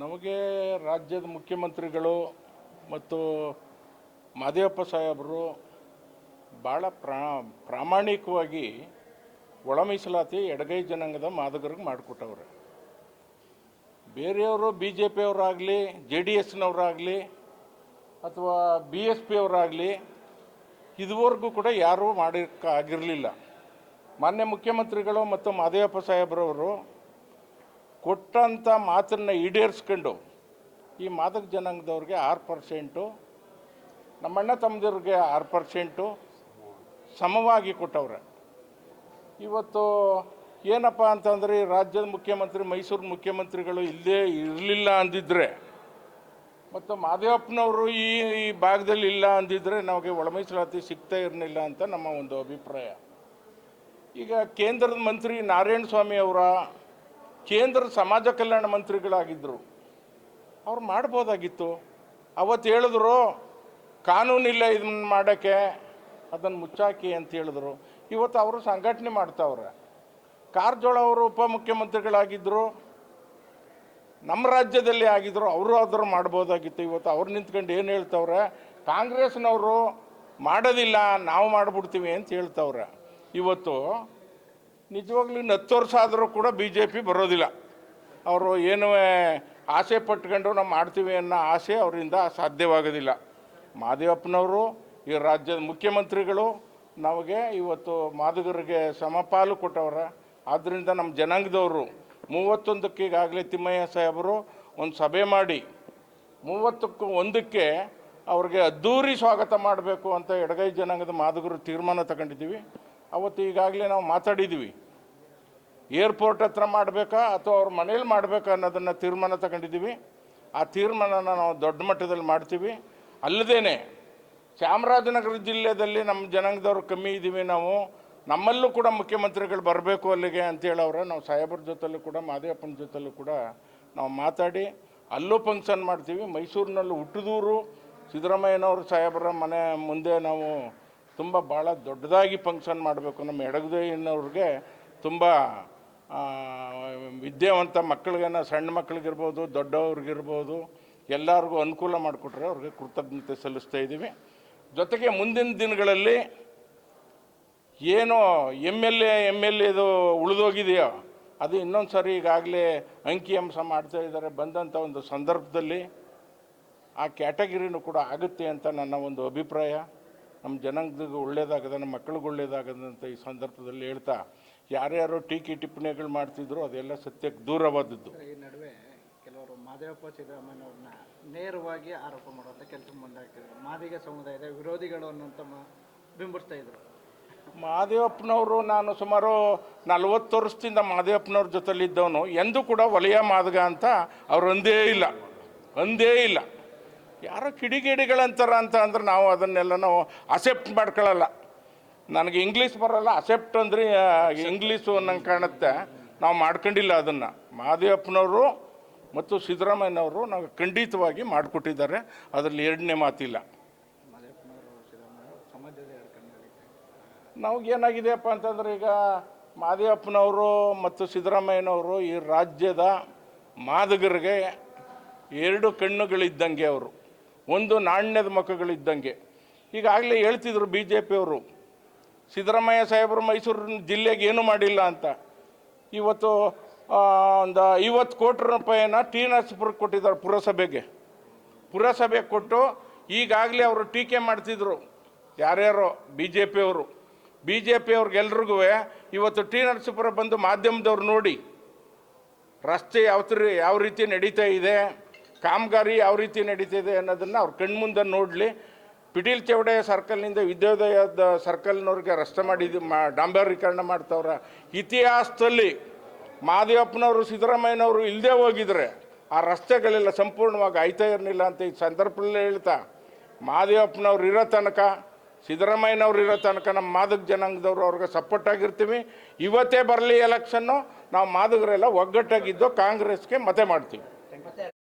ನಮಗೆ ರಾಜ್ಯದ ಮುಖ್ಯಮಂತ್ರಿಗಳು ಮತ್ತು ಮಾದೇವಪ್ಪ ಸಾಹೇಬರು ಭಾಳ ಪ್ರಾ, ಪ್ರಾಮಾಣಿಕವಾಗಿ ಒಳ ಮೀಸಲಾತಿ ಎಡಗೈ ಜನಾಂಗದ ಮಾದಕರಿಗೆ ಮಾಡಿಕೊಟ್ಟವ್ರೆ. ಬೇರೆಯವರು ಬಿ ಜೆ ಪಿಯವರಾಗಲಿ ಜೆ ಡಿ ಎಸ್ನವರಾಗಲಿ ಅಥವಾ ಬಿ ಎಸ್ ಪಿ ಅವರಾಗಲಿ ಇದುವರೆಗೂ ಕೂಡ ಯಾರೂ ಮಾಡೋಕ್ಕಾಗಿರಲಿಲ್ಲ ಮಾನ್ಯ ಮುಖ್ಯಮಂತ್ರಿಗಳು ಮತ್ತು ಮಾದೇವಪ್ಪ ಸಾಹೇಬ್ರವರು ಕೊಟ್ಟಂಥ ಮಾತನ್ನು ಈಡೇರಿಸ್ಕೊಂಡು ಈ ಮಾದಕ ಜನಾಂಗದವ್ರಿಗೆ ಆರು ಪರ್ಸೆಂಟು, ನಮ್ಮಣ್ಣ ತಮ್ಮದಿರಿಗೆ ಆರು ಪರ್ಸೆಂಟು ಸಮವಾಗಿ ಕೊಟ್ಟವ್ರೆ. ಇವತ್ತು ಏನಪ್ಪ ಅಂತಂದರೆ ರಾಜ್ಯದ ಮುಖ್ಯಮಂತ್ರಿ, ಮೈಸೂರು ಮುಖ್ಯಮಂತ್ರಿಗಳು ಇಲ್ಲೇ ಇರಲಿಲ್ಲ ಅಂದಿದ್ದರೆ ಮತ್ತು ಮಾದೇವಪ್ಪನವರು ಈ ಈ ಭಾಗದಲ್ಲಿ ಇಲ್ಲ ಅಂದಿದ್ರೆ ನಮಗೆ ಒಳ ಮೀಸಲಾತಿ ಸಿಗ್ತಾ ಇರಲಿಲ್ಲ ಅಂತ ನಮ್ಮ ಒಂದು ಅಭಿಪ್ರಾಯ. ಈಗ ಕೇಂದ್ರದ ಮಂತ್ರಿ ನಾರಾಯಣ ಸ್ವಾಮಿ ಅವರ ಕೇಂದ್ರ ಸಮಾಜ ಕಲ್ಯಾಣ ಮಂತ್ರಿಗಳಾಗಿದ್ದರು ಅವ್ರು ಮಾಡ್ಬೋದಾಗಿತ್ತು. ಅವತ್ತು ಹೇಳಿದ್ರು ಕಾನೂನಿಲ್ಲ ಇದನ್ನ ಮಾಡೋಕ್ಕೆ ಅದನ್ನು ಮುಚ್ಚಾಕಿ ಅಂತ ಹೇಳಿದ್ರು. ಇವತ್ತು ಅವರು ಸಂಘಟನೆ ಮಾಡ್ತಾವ್ರೆ. ಕಾರಜೋಳ ಅವರು ಉಪಮುಖ್ಯಮಂತ್ರಿಗಳಾಗಿದ್ದರು ನಮ್ಮ ರಾಜ್ಯದಲ್ಲಿ ಆಗಿದ್ರು, ಅವರು ಆದರೂ ಮಾಡ್ಬೋದಾಗಿತ್ತು. ಇವತ್ತು ಅವ್ರು ನಿಂತ್ಕೊಂಡು ಏನು ಹೇಳ್ತವ್ರೆ, ಕಾಂಗ್ರೆಸ್ನವರು ಮಾಡೋದಿಲ್ಲ, ನಾವು ಮಾಡಿಬಿಡ್ತೀವಿ ಅಂತ ಹೇಳ್ತವ್ರೆ. ಇವತ್ತು ನಿಜವಾಗ್ಲೂ ಇನ್ನು ಹತ್ತು ವರ್ಷ ಆದರೂ ಕೂಡ ಬಿ ಜೆ ಪಿ ಬರೋದಿಲ್ಲ. ಅವರು ಏನೂ ಆಸೆ ಪಟ್ಕೊಂಡು ನಾವು ಮಾಡ್ತೀವಿ ಅನ್ನೋ ಆಸೆ ಅವರಿಂದ ಸಾಧ್ಯವಾಗೋದಿಲ್ಲ. ಮಾದೇವಪ್ಪನವರು, ಈ ರಾಜ್ಯದ ಮುಖ್ಯಮಂತ್ರಿಗಳು ನಮಗೆ ಇವತ್ತು ಮಾದಿಗರಿಗೆ ಸಮಪಾಲು ಕೊಟ್ಟವರ. ಆದ್ದರಿಂದ ನಮ್ಮ ಜನಾಂಗದವರು ಮೂವತ್ತೊಂದಕ್ಕೆ ಈಗಾಗಲೇ ತಿಮ್ಮಯ್ಯ ಸಾಹೇಬರು ಒಂದು ಸಭೆ ಮಾಡಿ, ಮೂವತ್ತಕ್ಕೂ ಒಂದಕ್ಕೆ ಅವ್ರಿಗೆ ಅದ್ಧೂರಿ ಸ್ವಾಗತ ಮಾಡಬೇಕು ಅಂತ ಎಡಗೈ ಜನಾಂಗದ ಮಾದಿಗರು ತೀರ್ಮಾನ ತಗೊಂಡಿದ್ದೀವಿ. ಅವತ್ತು ಈಗಾಗಲೇ ನಾವು ಮಾತಾಡಿದ್ದೀವಿ. ಏರ್ಪೋರ್ಟ್ ಹತ್ರ ಮಾಡಬೇಕಾ ಅಥವಾ ಅವ್ರ ಮನೇಲಿ ಮಾಡಬೇಕಾ ಅನ್ನೋದನ್ನು ತೀರ್ಮಾನ ತಗೊಂಡಿದ್ದೀವಿ. ಆ ತೀರ್ಮಾನನ ನಾವು ದೊಡ್ಡ ಮಟ್ಟದಲ್ಲಿ ಮಾಡ್ತೀವಿ. ಅಲ್ಲದೇ ಚಾಮರಾಜನಗರ ಜಿಲ್ಲೆಯಲ್ಲಿ ನಮ್ಮ ಜನಾಂಗದವ್ರು ಕಮ್ಮಿ ಇದ್ದೀವಿ ನಾವು. ನಮ್ಮಲ್ಲೂ ಕೂಡ ಮುಖ್ಯಮಂತ್ರಿಗಳು ಬರಬೇಕು ಅಲ್ಲಿಗೆ ಅಂತೇಳವ್ರೆ ನಾವು ಸಾಹೇಬ್ರ ಜೊತೆಲೂ ಕೂಡ, ಮಾದೇವಪ್ಪನ ಜೊತೆಲೂ ಕೂಡ ನಾವು ಮಾತಾಡಿ, ಅಲ್ಲೂ ಫಂಕ್ಷನ್ ಮಾಡ್ತೀವಿ. ಮೈಸೂರಿನಲ್ಲೂ ಹುಟ್ಟಿದೂರು ಸಿದ್ದರಾಮಯ್ಯನವರು ಸಾಹೇಬರ ಮನೆ ಮುಂದೆ ನಾವು ತುಂಬ ಭಾಳ ದೊಡ್ಡದಾಗಿ ಫಂಕ್ಷನ್ ಮಾಡಬೇಕು ನಮ್ಮ ಎಡಗದೇನವ್ರಿಗೆ ತುಂಬ ವಿದ್ಯಾವಂತ ಮಕ್ಕಳಿಗೇನ ಸಣ್ಣ ಮಕ್ಕಳಿಗಿರ್ಬೋದು, ದೊಡ್ಡವ್ರಿಗಿರ್ಬೋದು, ಎಲ್ಲರಿಗೂ ಅನುಕೂಲ ಮಾಡಿಕೊಟ್ರೆ ಅವ್ರಿಗೆ ಕೃತಜ್ಞತೆ ಸಲ್ಲಿಸ್ತಾ ಇದ್ದೀವಿ. ಜೊತೆಗೆ ಮುಂದಿನ ದಿನಗಳಲ್ಲಿ ಏನು M L A M L ಎದು ಉಳಿದೋಗಿದೆಯೋ, ಅದು ಇನ್ನೊಂದು ಸಾರಿ ಈಗಾಗಲೇ ಅಂಕಿಅಂಶ ಮಾಡ್ತಾ ಇದ್ದಾರೆ. ಬಂದಂಥ ಒಂದು ಸಂದರ್ಭದಲ್ಲಿ ಆ ಕ್ಯಾಟಗಿರಿನೂ ಕೂಡ ಆಗುತ್ತೆ ಅಂತ ನನ್ನ ಒಂದು ಅಭಿಪ್ರಾಯ. ನಮ್ಮ ಜನಾಂಗದ ಒಳ್ಳೇದಾಗದ, ನಮ್ಮ ಮಕ್ಕಳಿಗೆ ಒಳ್ಳೇದಾಗದಂತ ಈ ಸಂದರ್ಭದಲ್ಲಿ ಹೇಳ್ತಾ ಯಾರ್ಯಾರು ಟೀಕೆ ಟಿಪ್ಪಣಿಗಳು ಮಾಡ್ತಿದ್ರು ಅದೆಲ್ಲ ಸತ್ಯಕ್ಕೆ ದೂರವಾದದ್ದು. ಈ ನಡುವೆ ಕೆಲವರು ಮಾದೇವಪ್ಪ ಸಿದ್ದರಾಮಯ್ಯವ್ರನ್ನ ನೇರವಾಗಿ ಆರೋಪ ಮಾಡುವಂಥ ಕೆಲಸ ಮುಂದಾಗ್ತಿದ್ರು ಮಾದಿಗ ಸಮುದಾಯದ ವಿರೋಧಿಗಳು ಅನ್ನೋಂಥ ಮ- ಬಿಂಬಿಸ್ತಾ ಇದ್ರು. ಮಾದೇವಪ್ಪನವರು ನಾನು ಸುಮಾರು ನಲ್ವತ್ತು ವರ್ಷದಿಂದ ಮಾದೇವಪ್ಪನವ್ರ ಜೊತೆಲಿದ್ದವನು ಎಂದೂ ಕೂಡ ವಲಯ ಮಾದಗ ಅಂತ ಅವ್ರು ಒಂದೇ ಇಲ್ಲ. ಒಂದೇ ಇಲ್ಲ. ಯಾರೋ ಕಿಡಿಗೇಡಿಗಳಂತಾರ ಅಂತ ಅಂದ್ರೆ ನಾವು ಅದನ್ನೆಲ್ಲ ನಾವು ಅಸೆಪ್ಟ್ ಮಾಡ್ಕೊಳ್ಳಲ್ಲ. ನನಗೆ ಇಂಗ್ಲೀಷ್ ಬರಲ್ಲ ಅಸೆಪ್ಟ್ ಅಂದರೆ ಇಂಗ್ಲೀಷು ನಂಗೆ ಕಾಣುತ್ತೆ. ನಾವು ಮಾಡ್ಕೊಂಡಿಲ್ಲ ಅದನ್ನು. ಮಹಾದೇವಪ್ಪನವರು ಮತ್ತು ಸಿದ್ದರಾಮಯ್ಯನವರು ನಾವು ಖಂಡಿತವಾಗಿ ಮಾಡಿಕೊಟ್ಟಿದ್ದಾರೆ. ಅದರಲ್ಲಿ ಎರಡನೇ ಮಾತಿಲ್ಲ. ಏನಾಗಿದೆಯಪ್ಪ ಅಂತಂದ್ರೆ ಈಗ ಮಾದೇವಪ್ಪನವರು ಮತ್ತು ಸಿದ್ದರಾಮಯ್ಯನವರು ಈ ರಾಜ್ಯದ ಮಾದಗರಿಗೆ ಎರಡು ಕಣ್ಣುಗಳಿದ್ದಂಗೆ ಅವರು. ಒಂದು ನಾಣ್ಯದ ಮುಖಗಳಿದ್ದಂಗೆ. ಈಗಾಗಲೇ ಹೇಳ್ತಿದ್ರು ಬಿ ಜೆ ಪಿಯವರು ಸಿದ್ದರಾಮಯ್ಯ ಸಾಹೇಬರು ಮೈಸೂರು ಜಿಲ್ಲೆಗೆ ಏನೂ ಮಾಡಿಲ್ಲ ಅಂತ. ಇವತ್ತು ಒಂದು ಐವತ್ತು ಕೋಟಿ ರೂಪಾಯಿನ ಟಿ ನರಸೀಪುರಕ್ಕೆ ಕೊಟ್ಟಿದ್ದಾರೆ ಪುರಸಭೆಗೆ. ಪುರಸಭೆ ಕೊಟ್ಟು ಈಗಾಗಲೇ ಅವರು ಟೀಕೆ ಮಾಡ್ತಿದ್ರು. ಯಾರ್ಯಾರೋ? ಬಿ ಜೆ ಪಿಯವರು ಬಿ ಜೆ ಪಿಯವ್ರಿಗೆಲ್ರಿಗೂ ಇವತ್ತು ಟಿ ನರಸೀಪುರ ಬಂದು ಮಾಧ್ಯಮದವ್ರು ನೋಡಿ, ರಸ್ತೆ ಯಾವ ತರ, ಯಾವ ರೀತಿ ನಡೀತಾ ಇದೆ, ಕಾಮಗಾರಿ ಯಾವ ರೀತಿ ನಡೀತಾ ಇದೆ ಅನ್ನೋದನ್ನು ಅವ್ರ ಕಣ್ಮುಂದೆ ನೋಡಲಿ. ಪಿಟೀಲ್ ಚೌಡೆ ಸರ್ಕಲ್ನಿಂದ ವಿದ್ಯೋದಯದ ಸರ್ಕಲ್ನವ್ರಿಗೆ ರಸ್ತೆ ಮಾಡಿ ಮಾ ಡಾಂಬರೀಕರಣ ಮಾಡ್ತವ್ರೆ. ಇತಿಹಾಸದಲ್ಲಿ ಮಾದೇವಪ್ಪನವರು ಸಿದ್ದರಾಮಯ್ಯನವರು ಇಲ್ಲದೆ ಹೋಗಿದ್ರೆ ಆ ರಸ್ತೆಗಳೆಲ್ಲ ಸಂಪೂರ್ಣವಾಗಿ ಆಯ್ತಾ ಇರಲಿಲ್ಲ ಅಂತ ಈ ಸಂದರ್ಭದಲ್ಲಿ ಹೇಳ್ತಾ ಮಾದೇವಪ್ಪನವ್ರು ಇರೋ ತನಕ, ಸಿದ್ದರಾಮಯ್ಯನವ್ರು ಇರೋ ತನಕ ನಮ್ಮ ಮಾದಕ ಜನಾಂಗದವರು ಅವ್ರಿಗೆ ಸಪೋರ್ಟ್ ಆಗಿರ್ತೀವಿ. ಇವತ್ತೇ ಬರಲಿ ಎಲೆಕ್ಷನ್ನು ನಾವು ಮಾದಗರೆಲ್ಲ ಒಗ್ಗಟ್ಟಾಗಿದ್ದು ಕಾಂಗ್ರೆಸ್ಗೆ ಮತ ಮಾಡ್ತೀವಿ.